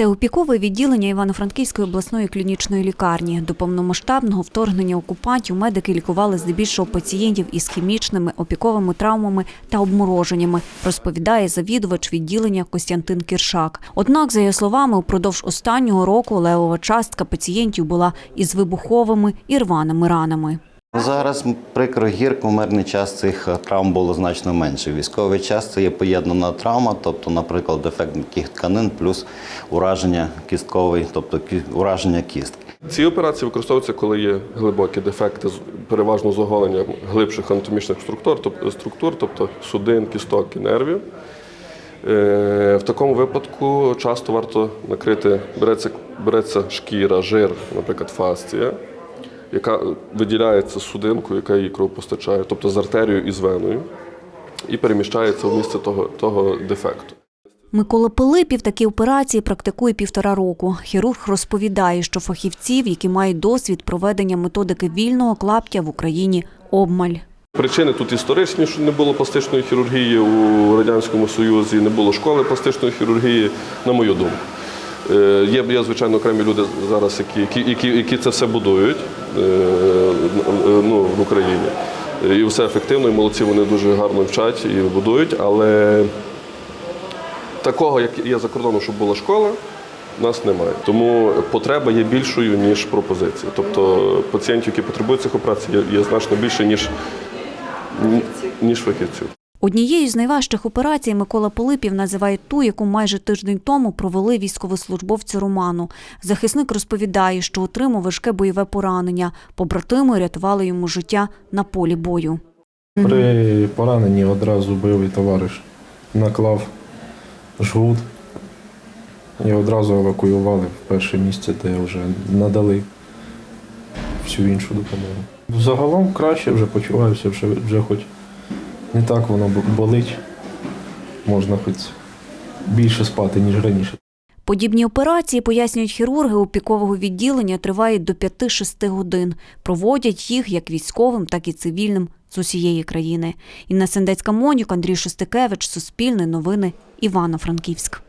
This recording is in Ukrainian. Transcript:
Це опікове відділення Івано-Франківської обласної клінічної лікарні. До повномасштабного вторгнення окупантів медики лікували здебільшого пацієнтів із хімічними опіковими травмами та обмороженнями, розповідає завідувач відділення Костянтин Кіршак. Однак, за його словами, упродовж останнього року левова частка пацієнтів була із вибуховими і рваними ранами. Зараз прикро гірко мирний час цих е, травм було значно менше. Військовий час це є поєднана травма, тобто, наприклад, дефект м'яких тканин плюс ураження кістковий, тобто ураження кістки. Ці операції використовуються, коли є глибокі дефекти, переважно з оголенням глибших анатомічних структур, тоб- структур, тобто судин, кісток і нервів. Е, В такому випадку часто варто накрити, береться, береться шкіра, жир, наприклад, фасція, яка виділяється з судинкою, яка її кров постачає, тобто з артерією і з веною, і переміщається в місце того, того дефекту. Микола Пилипів такі операції практикує півтора року. Хірург розповідає, що фахівців, які мають досвід проведення методики вільного клаптя в Україні, обмаль. Причини тут історичні, що не було пластичної хірургії у Радянському Союзі, не було школи пластичної хірургії, на мою думку. Е, Є, є звичайно, окремі люди зараз, які, які, які, це все будують е, ну, в Україні. Е, І все ефективно, і молодці, вони дуже гарно вчать і будують, але такого, як є за кордоном, щоб була школа, у нас немає. Тому потреба є більшою, ніж пропозиція. Тобто пацієнтів, які потребують цих операцій, є значно більше, ніж, ніж фахівців. Однією з найважчих операцій Микола Пилипів називає ту, яку майже тиждень тому провели військовослужбовці Роману. Захисник розповідає, що отримав важке бойове поранення. Побратими рятували йому життя на полі бою. При пораненні одразу бойовий товариш наклав жгут і одразу евакуювали в перше місце, де вже надали всю іншу допомогу. Загалом краще вже почуваюся, вже, вже хоч не так воно болить. Можна хоч більше спати, ніж раніше. Подібні операції, пояснюють хірурги опікового відділення, тривають до 5-6 годин. Проводять їх як військовим, так і цивільним з усієї країни. Інна Сендецька Монюк, Андрій Шостикевич, Суспільне новини, Івано-Франківськ.